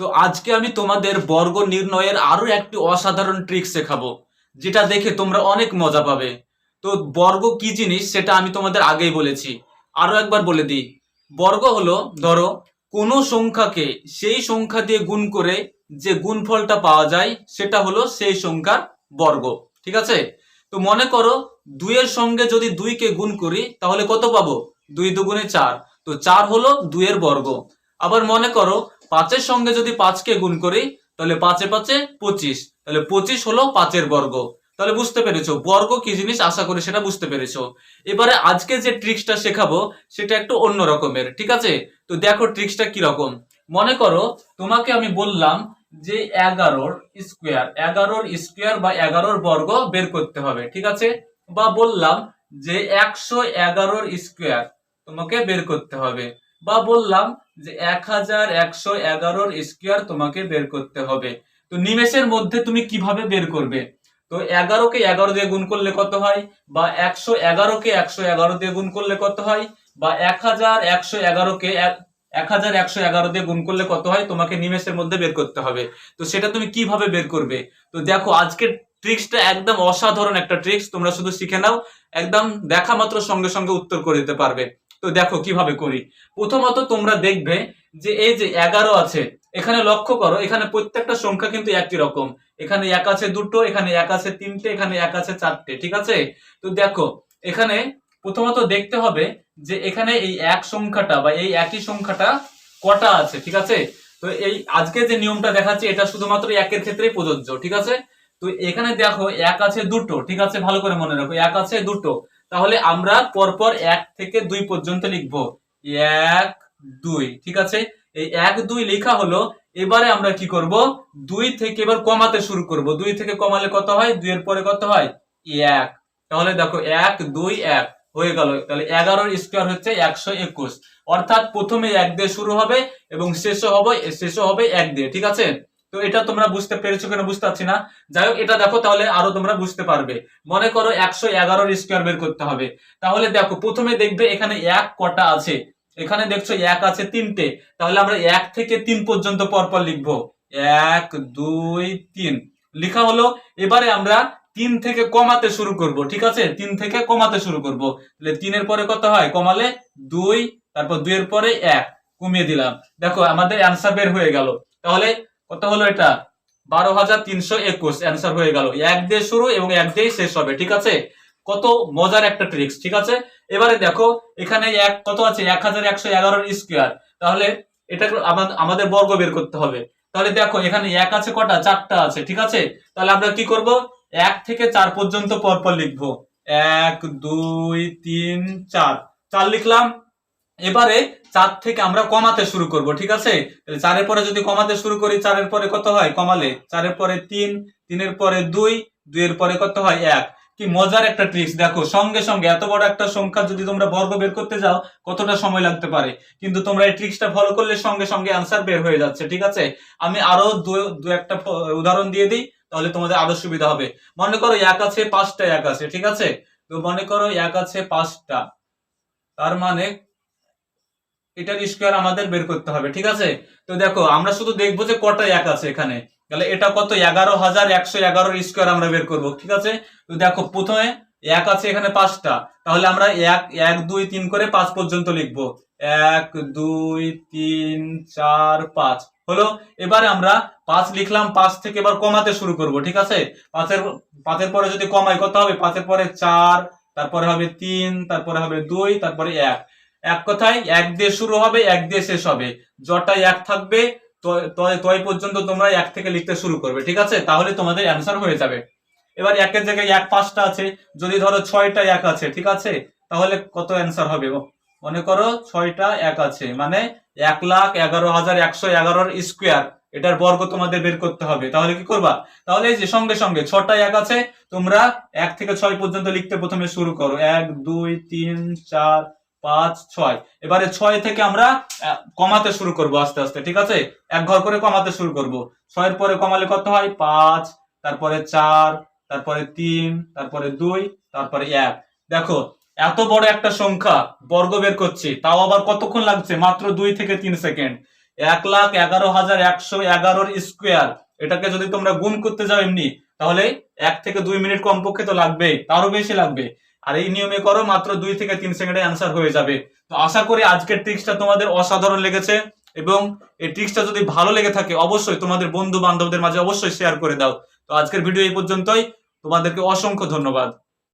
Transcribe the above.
তো আজকে আমি তোমাদের বর্গ নির্ণয়ের আরও একটি অসাধারণ ট্রিক শেখাবো, যেটা দেখে তোমরা অনেক মজা পাবে। তো বর্গ কি জিনিস সেটা আমি তোমাদের আগেই বলেছি। আরও একবার বলে দিই। বর্গ হলো, ধরো, কোনো সংখ্যাকে সেই সংখ্যা দিয়ে গুণ করে যে গুণফলটা পাওয়া যায়, সেটা হলো সেই সংখ্যার বর্গ। ঠিক আছে? তো মনে করো, দুইয়ের সঙ্গে যদি দুইকে গুণ করি, তাহলে কত পাবো? দুই দুগুণে চার। তো চার হলো দুইয়ের বর্গ। আবার মনে করো পাঁচের সঙ্গে যদি পাঁচকে গুণ করি, তাহলে পাঁচে পাঁচে পঁচিশ। তাহলে পঁচিশ হলো পাঁচের বর্গ। তাহলে বুঝতে পেরেছ, বর্গ কি জিনিস? আশা করি সেটা বুঝতে পেরেছ। এবারে আজকে যে ট্রিক্সটা শেখাবো, সেটা একটু অন্য রকমের, ঠিক আছে? তো দেখো ট্রিক্সটা কি রকম। মনে করো, তোমাকে আমি বললাম যে এগারোর স্কোয়ার এগারোর স্কোয়ার বা এগারোর বর্গ বের করতে হবে, ঠিক আছে? বা বললাম যে একশো এগারোর স্কোয়ার তোমাকে বের করতে হবে। বা বললাম যে এক হাজার একশো এগারোর স্কোয়ার তোমাকে বের করতে হবে। তো নিমেষের মধ্যে তুমি কীভাবে বের করবে? তো এগারোকে এগারো দিয়ে গুণ করলে কত হয়? বা একশো এগারোকে একশো এগারো দিয়ে গুণ করলে কত হয়? বা এক হাজার একশো এগারোকে এক হাজার একশো এগারো দিয়ে গুণ করলে কত হয়? তোমাকে নিমেষের মধ্যে বের করতে হবে। তো সেটা তুমি কীভাবে বের করবে? তো দেখো, আজকের ট্রিক্সটা একদম অসাধারণ একটা ট্রিক্স তোমরা শুধু শিখে নাও। একদম দেখা মাত্র সঙ্গে সঙ্গে উত্তর করে দিতে পারবে। তো দেখো কীভাবে করি। প্রথমত তোমরা দেখবে যে এই যে এগারো আছে, এখানে লক্ষ্য করো, এখানে প্রত্যেকটা সংখ্যা কিন্তু একই রকম। এখানে এক আছে দুটো, এখানে এক আছে তিনটে, এখানে এক আছে চারটে, ঠিক আছে? তো দেখো, এখানে প্রথমত দেখতে হবে যে এখানে এই এক সংখ্যাটা বা এই একই সংখ্যাটা কটা আছে, ঠিক আছে? তো এই আজকে যে নিয়মটা দেখাচ্ছি, এটা শুধুমাত্র একের ক্ষেত্রেই প্রযোজ্য, ঠিক আছে? তো এখানে দেখো, এক আছে দুটো, ঠিক আছে? ভালো করে মনে রাখো, এক আছে দুটো। তাহলে আমরা পরপর এক থেকে দুই পর্যন্ত লিখব। এক, দুই, ঠিক আছে? এই এক, দুই লেখা হলো, এবারে আমরা কি করব? দুই থেকে এবার কমাতে শুরু করব। দুই থেকে কমালে কত হয়? দুই এর পরে কত হয়? এক। তাহলে দেখো, এক, দুই, এক, হয়ে গেল। তাহলে এগারোর স্কোয়ার হচ্ছে একশো একুশ। অর্থাৎ প্রথমে এক দিয়ে শুরু হবে এবং শেষও হবে শেষও হবে এক দিয়ে, ঠিক আছে? তো এটা তোমরা বুঝতে পেরেছ কিনা বুঝতে পারছি না। যাই হোক এটা দেখো তাহলে আরও তোমরা বুঝতে পারবে। মনে করো একশো এগারোর স্কোয়ার বের করতে হবে। তাহলে দেখো, প্রথমে দেখবে এখানে এক কটা আছে। এখানে দেখছ এক আছে তিনটে। তাহলে আমরা এক থেকে তিন পর্যন্ত পরপর লিখব। এক, দুই, তিন। লেখা হলো, এবারে আমরা তিন থেকে কমাতে শুরু করব, ঠিক আছে? তিন থেকে কমাতে শুরু করব। তাহলে তিনের পরে কত হয়? কমালে দুই, তারপর দুইয়ের পরে এক। কমিয়ে দিলাম। দেখো, আমাদের অ্যান্সার বের হয়ে গেল। তাহলে কত হলো এটা? বারো হাজার তিনশো একুশ। অ্যান্সার হয়ে গেল। এক দিয়ে শুরু এবং এক দিয়ে শেষ হবে, ঠিক আছে? কত মজার একটা ট্রিক্স ঠিক আছে? এবারে দেখো, এখানে এক, কত আছে? এক হাজার একশো এগারোর স্কোয়ার তাহলে এটা আমাদের বর্গ বের করতে হবে। তাহলে দেখো, এখানে এক আছে, কটা? চারটা আছে, ঠিক আছে? তাহলে আমরা কি করব? এক থেকে চার পর্যন্ত পরপর লিখব। এক, দুই, তিন, চার। চার লিখলাম। এবারে চার থেকে আমরা কমাতে শুরু করব, ঠিক আছে? চারের পরে যদি কমাতে শুরু করি, চারের পরে কত হয়? কমালে চারের পরে তিন, তিনের পরে দুই, দুইয়ের পরে কত হয়? এক। কি মজার একটা ট্রিক্স দেখো, সঙ্গে সঙ্গে এত বড় একটা সংখ্যা যদি তোমরা বর্গ বের করতে যাও, কতটা সময় লাগতে পারে? কিন্তু তোমরা এই ট্রিক্সটা ফলো করলে সঙ্গে সঙ্গে অ্যান্সার বের হয়ে যাচ্ছে, ঠিক আছে? আমি আরও দু একটা উদাহরণ দিয়ে দিই, তাহলে তোমাদের আরও সুবিধা হবে। মনে করো এক আছে, পাঁচটা এক আছে, ঠিক আছে? তো মনে করো এক আছে, পাঁচটা। তার মানে এটার স্কোয়ার আমাদের বের করতে হবে, ঠিক আছে? তো দেখো, আমরা শুধু দেখব যে কটা এক আছে এখানে। তাহলে এটা কত? এগারো হাজার একশো এগারোর স্কোয়ার আমরা বের করব, ঠিক আছে? তো দেখো, প্রথমে এক আছে এখানে পাঁচটা। তাহলে আমরা এক এক, দুই, তিন করে পাঁচ পর্যন্ত লিখব। এক, দুই, তিন, চার, পাঁচ। হলো? এবারে আমরা পাঁচ লিখলাম, পাঁচ থেকে এবার কমাতে শুরু করব, ঠিক আছে? পাঁচের পাঁচের পরে যদি কমাই, কত হবে? পাঁচের পরে চার, তারপরে হবে তিন, তারপরে হবে দুই, তারপরে এক। এক কথায়, এক দিয়ে শুরু হবে, এক দিয়ে শেষ হবে। জটায় এক থাকবে, তয় পর্যন্ত তোমরা এক থেকে লিখতে শুরু করবে, ঠিক আছে? তাহলে তোমাদের অ্যান্সার হয়ে যাবে। এবার একের জায়গায় এক পাঁচটা আছে, যদি ধরো ছয়টা এক আছে, ঠিক আছে? তাহলে কত অ্যান্সার হবে? মনে করো ছয়টা এক আছে মানে এক লাখ এগারো হাজার একশো এগারোর স্কোয়ার এটার বর্গ তোমাদের বের করতে হবে। তাহলে কি করবা? তাহলে এই যে সঙ্গে সঙ্গে ছটা এক আছে, তোমরা এক থেকে ছয় পর্যন্ত লিখতে প্রথমে শুরু করো। এক, দুই, তিন, চার পাঁচ, ছয়। এবারে ছয় থেকে আমরা কমাতে শুরু করব আস্তে আস্তে, ঠিক আছে? এক ঘর করে কমাতে শুরু করব। ছয়ের পরে কমালে কত হয়? পাঁচ, তারপরে চার, তারপরে তিন, তারপরে দুই, তারপরে এক। দেখো, এত বড় একটা সংখ্যা বর্গ বের করছি, তাও আবার কতক্ষণ লাগছে? মাত্র দুই থেকে তিন সেকেন্ড। এক লাখ এগারো হাজার একশো এগারোর স্কোয়ার। এটাকে যদি তোমরা গুণ করতে যাও এমনি, তাহলে এক থেকে দুই মিনিট কমপক্ষে তো লাগবেই, তারও বেশি লাগবে। আর এই নিয়মে করো, মাত্র দুই থেকে তিন সেকেন্ডে অ্যান্সার হয়ে যাবে। তো আশা করি আজকের ট্রিক্সটা তোমাদের অসাধারণ লেগেছে এবং এই ট্রিক্সটা যদি ভালো লেগে থাকে, অবশ্যই তোমাদের বন্ধু বান্ধবদের মাঝে অবশ্যই শেয়ার করে দাও। তো আজকের ভিডিও এই পর্যন্তই। তোমাদেরকে অসংখ্য ধন্যবাদ।